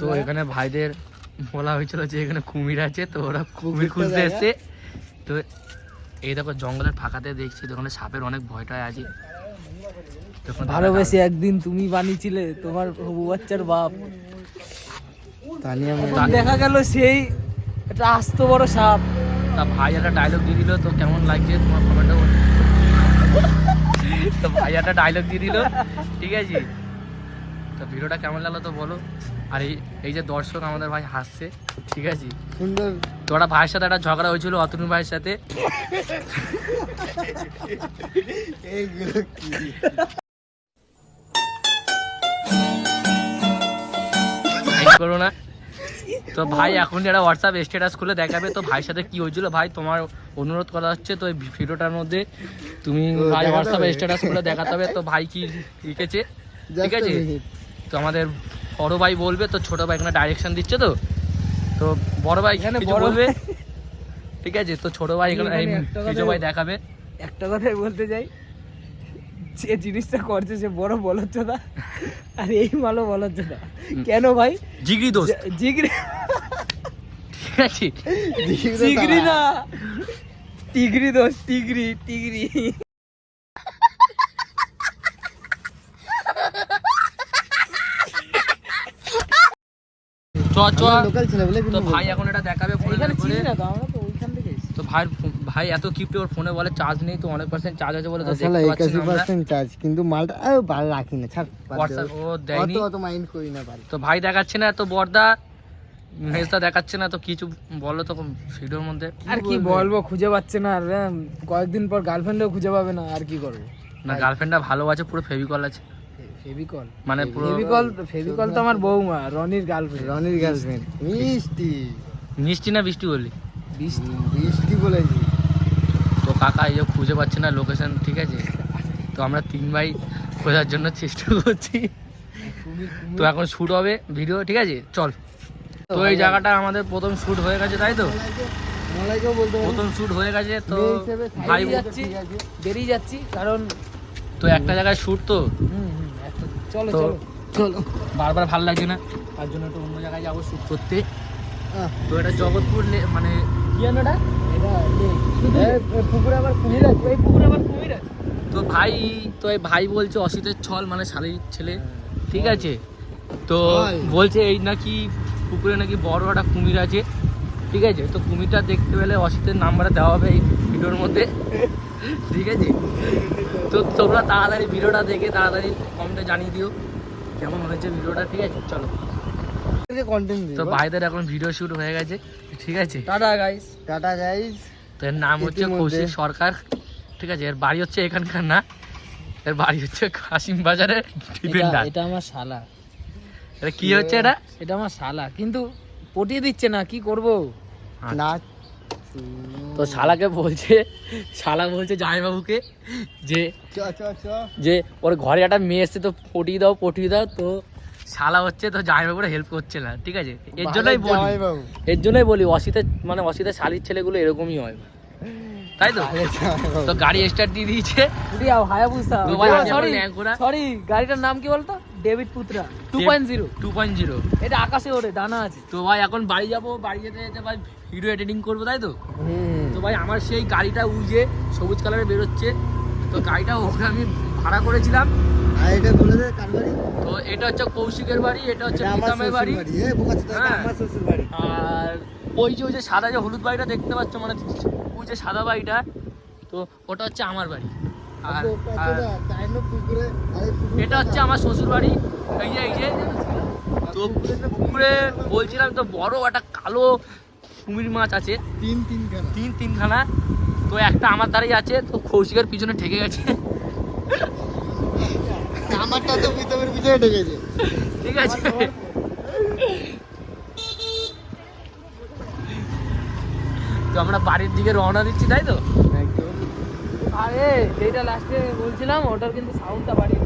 তো এখানে ভাইদের বলা হয়েছিল যে এখানে কুমির আছে তো ওরা কুমির খুঁজতে এসছে। তো এই দেখো জঙ্গলের ফাঁকাতে দেখছি তো ওখানে সাপের অনেক ভয়টায় আছে। ভালোবেসে একদিন তুমি বানিয়েছিলে তোমার হবু বাচ্চার বাপ। দেখা গেল সেই একটা আস্ত বড় সাপ। তা ভাই একটা ডায়লগ দিয়ে দিল তো কেমন লাগছে তোমার কমেন্টে তো ভাই একটা ডায়লগ দিয়ে দিল ঠিক আছে? তো ভিডিওটা কেমন লাগল তো বলো। আর এই এই যে দর্শক আমাদের ভাই হাসছে ঠিক আছে? সুন্দর। তো ওটা ভাইয়ের সাথে একটা ঝগড়া হয়েছিল অতনু ভাইয়ের সাথে। এইগুলো কি? করো না। তো ভাই এখন যারা হোয়াটসঅ্যাপ স্ট্যাটাস খুলে দেখাবে তো ভাইয়ের সাথে কি হয়েছিল? ভাই তোমার অনুরোধ করা হচ্ছে তো এই ভিডিওটার মধ্যে। তুমি ভাই হোয়াটসঅ্যাপ? স্ট্যাটাস খুলে দেখাতে হবে তো ভাই কি লিখেছে? ঠিক আছে. তো আমাদের বড় ভাই বলবে তো ছোট ভাই এখানে ডাইরেকশন দিচ্ছে তো। তো বড় ভাই এখানে বলবে? ঠিক আছে তো ছোট ভাই এখানে কথা- ভাই দেখাবে। একটা কথাই বলতে যাই যে জিনিসটা করছে সে বড় বলচ্ছদা আর এই মালও বলচ্ছদা। কেন ভাই? জিগরি দোস্ত। জি- জিগরি ঠিক আছে। জিগরি না। টিগরি দোষ টিগরি টিগরি। চ তো ভাই এখন এটা দেখাবে ফোনে এখানে করে। চিনি না তো আমরা তো ওইখান থেকে তো ভাই ভাই এত কিপ্টে ওর ফোনে বলে চার্জ নেই তো অনেক পার্সেন্ট চার্জ আছে বলে তো দেখতে পাচ্ছি একাশি না আমরা। পার্সেন্ট চার্জ কিন্তু মালটা ভালো রাখি না ছাড় হোয়াটসঅ্যাপ ও দেয়নি। অত অত মাইন্ড করি না ভাই। তো ভাই দেখাচ্ছে না তো বর্দা মেজদা দেখাচ্ছে না তো কিছু বলো তো ভিডিওর মধ্যে। আর কি বলব? খুঁজে পাচ্ছে না আর কয়েকদিন পর গার্লফ্রেন্ডও খুঁজে পাবে না আর কি করব? না গার্লফ্রেন্ডটা ভালো আছে পুরো ফেভিকল আছে। ফেভিকল। মানে ফেভিকল ফেভিকল তো আমার বৌমা রনির গার্লফ্রেন্ড রনির গার্লফ্রেন্ড মিষ্টি। মিষ্টি না বৃষ্টি বললি? মিষ্টি বলেছি। তো কাকা এই যে খুঁজে পাচ্ছে না লোকেশন ঠিক আছে? তো আমরা তিন ভাই খোঁজার জন্য চেষ্টা করছি। তো এখন শুট হবে ভিডিও ঠিক আছে? চল। তো এই জায়গাটা আমাদের প্রথম শুট হয়ে গেছে তাই তো? মলাইকেও প্রথম শুট হয়ে গেছে তো ভাই যাচ্ছি বেরিয়ে যাচ্ছি কারণ তো একটা জায়গায় শুট তো? চলো চলো। চলো। বারবার ভালো লাগছে না। তার জন্য একটু অন্য জায়গায় যাব শুট করতে। তো এটা জগৎপুর মানে কি জানো এটা? পুকুরে আবার কুমির আছে? এই পুকুরে আবার কুমির আছে। তো ভাই তো এই ভাই বলছে অসিতের ছল মানে শালির ছেলে। ঠিক আছে? তো বলছে এই নাকি পুকুরে নাকি বড় একটা কুমির আছে। ঠিক আছে? তো কুমিরটা দেখতে পেলে অসিতের নাম্বারে দেওয়া হবে এই ভিডিওর মধ্যে। ঠিক আছে? তো তোমরা তাড়াতাড়ি ভিডিওটা দেখে তাড়াতাড়ি কমেন্টে জানিয়ে দিও কেমন হয়েছে ভিডিওটা ঠিক আছে? চলো। তো ভাইদের এখন ভিডিও শুট হয়ে গেছে ঠিক আছে? টাটা গাইস টাটা গাইস তো এর নাম হচ্ছে কৌশিক সরকার ঠিক আছে? এর বাড়ি হচ্ছে এখানকার না এর বাড়ি হচ্ছে কাশিম ডিপেন্ডার এটা আমার শালা। এটা কি হচ্ছে এটা এটা আমার শালা। কিন্তু পটিয়ে দিচ্ছে না কি করব? না। তো শালাকে বলছে শালা বলছে জামাইবাবুকে যে যে ওর ঘরে একটা মেয়ে এসছে তো পটিয়ে দাও পটিয়ে দাও তো শালা হচ্ছে তো জামাইবাবুরা হেল্প করছে না ঠিক আছে? এর জন্যই বলি এর জন্যই বলি অসিতের মানে অসিতের শালির ছেলেগুলো এরকমই হয়। তাই তো? তো গাড়ি স্টার্ট দিয়ে দিয়েছে। সরি গাড়িটার নাম কি বলতো? David Putra two point zero two point zero এটা আকাশে ওড়ে ডানা আছে। তো ভাই এখন বাড়ি যাব বাড়ি যেতে যেতে ভাই ভিডিও এডিটিং করব তাই তো? তো ভাই আমার সেই গাড়িটা উজে সবুজ কালারে বেরোচ্ছে। তো গাড়িটা ওকে আমি ভাড়া করেছিলাম। আর এটা বলে দে কার বাড়ি? তো এটা হচ্ছে কৌশিকের বাড়ি এটা হচ্ছে আমার প্রীতমের হ্যাঁ। বাড়ি। আর ওই যে ওই যে সাদা যে হলুদ বাড়িটা দেখতে পাচ্ছ মানে ওই যে সাদা বাড়িটা তো ওটা হচ্ছে আমার বাড়ি। এটা হচ্ছে আমার শ্বশুর বাড়ি এই যে এই যে। তো পুকুরে বলছিলাম তো বড় একটা কালো কুমির মাছ আছে। তিন তিন কেন তিন তিনখানা তো একটা আমার দ্বারাই আছে তো কৌশিকের পিছনে ঠেকে গেছে। আমারটা তো পিতমের পিছনে ঢেকেছে ঠিক আছে। তো আমরা বাড়ির দিকে রওনা দিচ্ছি তাই তো? আরে যেটা লাস্টে বলছিলাম ওটার কিন্তু সাউন্ডটা বাড়িয়ে